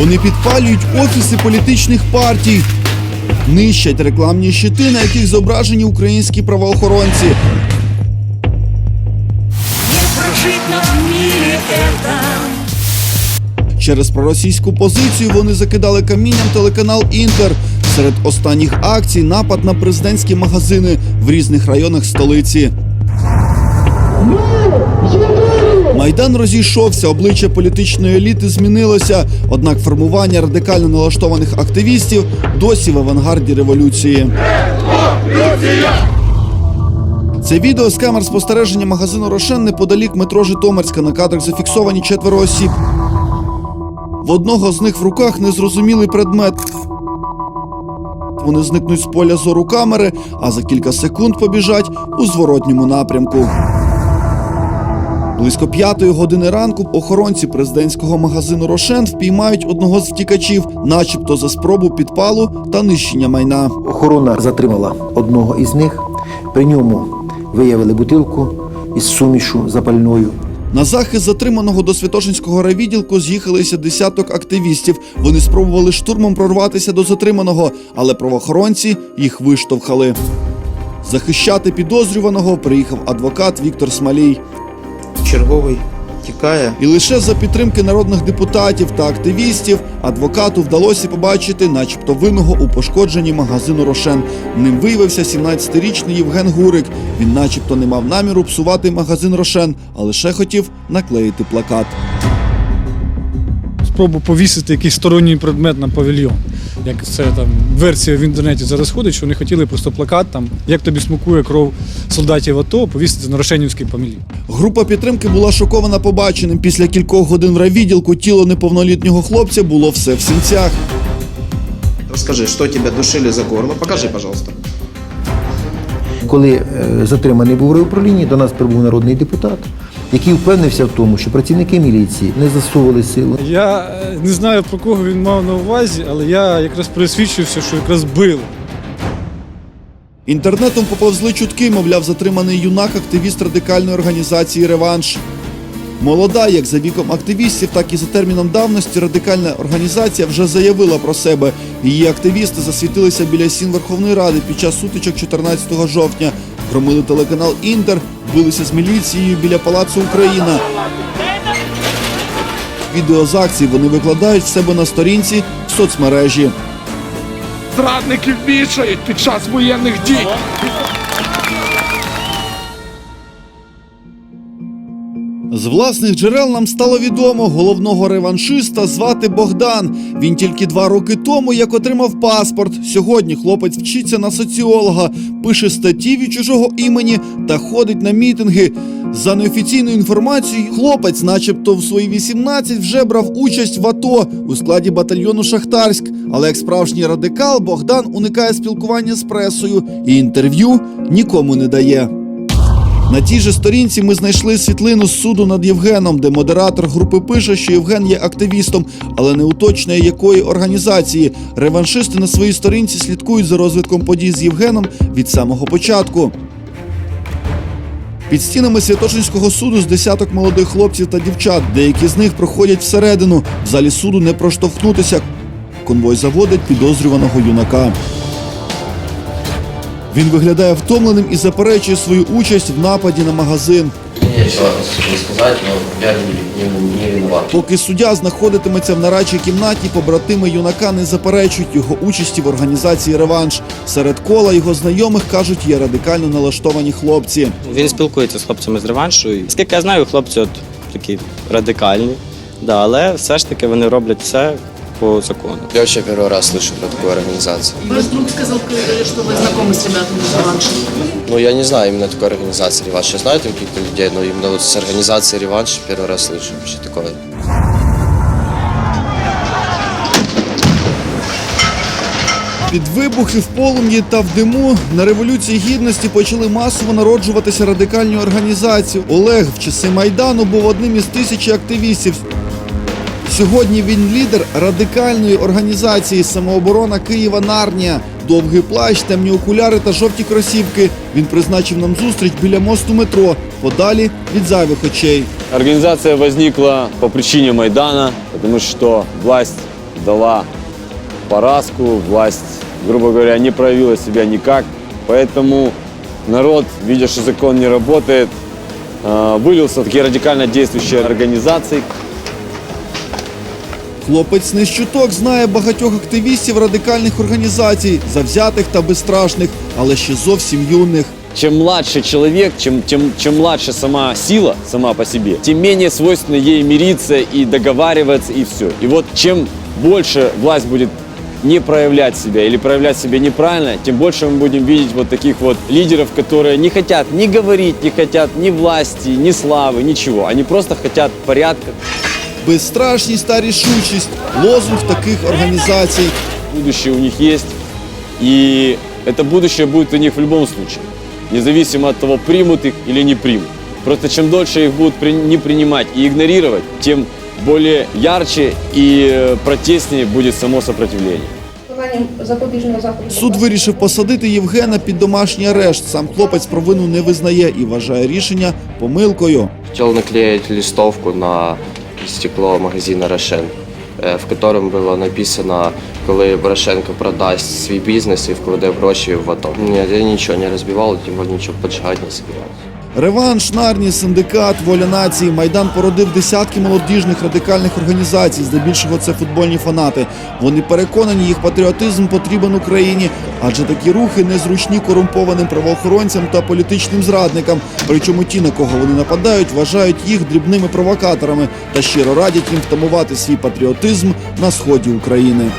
Вони підпалюють офіси політичних партій, нищать рекламні щити, на яких зображені українські правоохоронці. Через проросійську позицію вони закидали камінням телеканал Інтер. Серед останніх акцій напад на президентські магазини в різних районах столиці. Майдан розійшовся, обличчя політичної еліти змінилося. Однак формування радикально налаштованих активістів досі в авангарді революції. Це відео з камер спостереження магазину Рошен неподалік метро Житомирська. На кадрах зафіксовані четверо осіб. В одного з них в руках незрозумілий предмет. Вони зникнуть з поля зору камери, а за кілька секунд побіжать у зворотньому напрямку. Близько п'ятої години ранку охоронці президентського магазину Рошен впіймають одного з втікачів, начебто за спробу підпалу та нищення майна. Охорона затримала одного із них. При ньому виявили бутилку із сумішу запальною. На захист затриманого до Святошинського райвідділку з'їхалися десяток активістів. Вони спробували штурмом прорватися до затриманого, але правоохоронці їх виштовхали. Захищати підозрюваного приїхав адвокат Віктор Смалій. Черговий тікає. І лише за підтримки народних депутатів та активістів адвокату вдалося побачити, начебто винного у пошкодженні магазину Рошен. Ним виявився 17-річний Євген Гурик. Він, начебто, не мав наміру псувати магазин Рошен, а лише хотів наклеїти плакат. спробу повісити якийсь сторонній предмет на павільйон. Як це там версія в інтернеті зараз ходить, що вони хотіли просто плакат там, як тобі смакує кров солдатів АТО, повісити на Рошенівський павільйон. Група підтримки була шокована побаченим. Після кількох годин в райвідділку тіло неповнолітнього хлопця було все в синцях. Розкажи, що тебе душили за горло? Покажи, пожалуйста. Коли е, затриманий був в райуправлінні, до нас прибув народний депутат, який впевнився в тому, що працівники міліції не засовували силу. Я е, не знаю про кого він мав на увазі, але я якраз пересвідчився, що якраз били. Інтернетом поповзли чутки, мовляв, затриманий юнак активіст радикальної організації Реванш. Молода, як за віком активістів, так і за терміном давності, радикальна організація вже заявила про себе. Її активісти засвітилися біля стін Верховної Ради під час сутичок 14 жовтня. Громили телеканал Інтер, билися з міліцією біля Палацу Україна. Відео з акцій вони викладають в себе на сторінці в соцмережі. Зрадників вішають під час воєнних дій. З власних джерел нам стало відомо головного реваншиста звати Богдан. Він тільки два роки тому як отримав паспорт. Сьогодні хлопець вчиться на соціолога, пише статті від чужого імені та ходить на мітинги. За неофіційною інформацією, хлопець, начебто, в свої 18 вже брав участь в АТО у складі батальйону Шахтарськ. Але як справжній радикал, Богдан уникає спілкування з пресою і інтерв'ю нікому не дає. На тій же сторінці ми знайшли світлину з суду над Євгеном, де модератор групи пише, що Євген є активістом, але не уточнює якої організації. Реваншисти на своїй сторінці слідкують за розвитком подій з Євгеном від самого початку. Під стінами Святошинського суду з десяток молодих хлопців та дівчат. Деякі з них проходять всередину. В залі суду не проштовхнутися. Конвой заводить підозрюваного юнака. Він виглядає втомленим і заперечує свою участь в нападі на магазин. Виноват. Поки суддя знаходитиметься в нарадчій кімнаті, побратими юнака не заперечують його участі в організації реванш. Серед кола його знайомих кажуть, є радикально налаштовані хлопці. Він спілкується з хлопцями з реваншу. І, Скільки я знаю, хлопці от такі радикальні, да, але все ж таки вони роблять все по закону. Я вообще первый раз слышу про такую организацию. Ваш друг сказал, э, что вы знакомы с ребятами из «Реванша». Ну, я не знаю именно такой организации «Реванш». Я знаю там каких-то людей, но именно вот с организацией «Реванш» первый раз слышу вообще такое. Під вибухи в полум'ї та в диму на революції гідності почали масово народжуватися радикальні організації. Олег в часи майдану був одним із тисячі активістів. Сьогодні він лідер радикальної організації самооборона Києва Нарнія. Довгий плащ, темні окуляри та жовті кросівки. Він призначив нам зустріч біля мосту метро, подалі від зайвих очей. Организация возникла по причине Майдана, потому что власть дала поразку, власть, грубо говоря, не проявила себя никак. Поэтому народ, видя, что закон не работает, э, вылился в такие радикально действующие организации, Хлопець не з чуток знає багатьох активістів радикальних організацій, завзятих та безстрашних, але ще зовсім юних. чем младше человек, чем, чем, чем младше сама сила сама по себе, тем менее свойственно ей мириться и договариваться и все. И вот чем больше власть будет не проявлять себя или проявлять себя неправильно, тем больше мы будем видеть вот таких вот лидеров, которые не хотят ни говорить, не хотят ни власти, ни славы, ничего. Они просто хотят порядка. Безстрашність та рішучість лозунг таких організацій. Будущее у них есть, и это будущее будет у них в любом случае, независимо от того, примут их или не примут. Просто чем дольше их будут при- не принимать и игнорировать, тем более ярче и э, протестнее будет само сопротивление. виконанням запобіжного заходу. Суд вирішив посадити Євгена під домашній арешт. Сам хлопець провину не визнає і вважає рішення помилкою. Хотел наклеить листовку на стекло магазина «Рошен», э, в котором было написано, коли Порошенко продасть свій бізнес і вкладе гроші в АТО. Ні, я нічого не розбивав, тим більше нічого поджигати не собирався. Реванш, Нарні, синдикат, воля нації. Майдан породив десятки молодіжних радикальних організацій. Здебільшого це футбольні фанати. Вони переконані, їх патріотизм потрібен Україні, адже такі рухи незручні корумпованим правоохоронцям та політичним зрадникам. Причому ті, на кого вони нападають, вважають їх дрібними провокаторами та щиро радять їм втамувати свій патріотизм на сході України.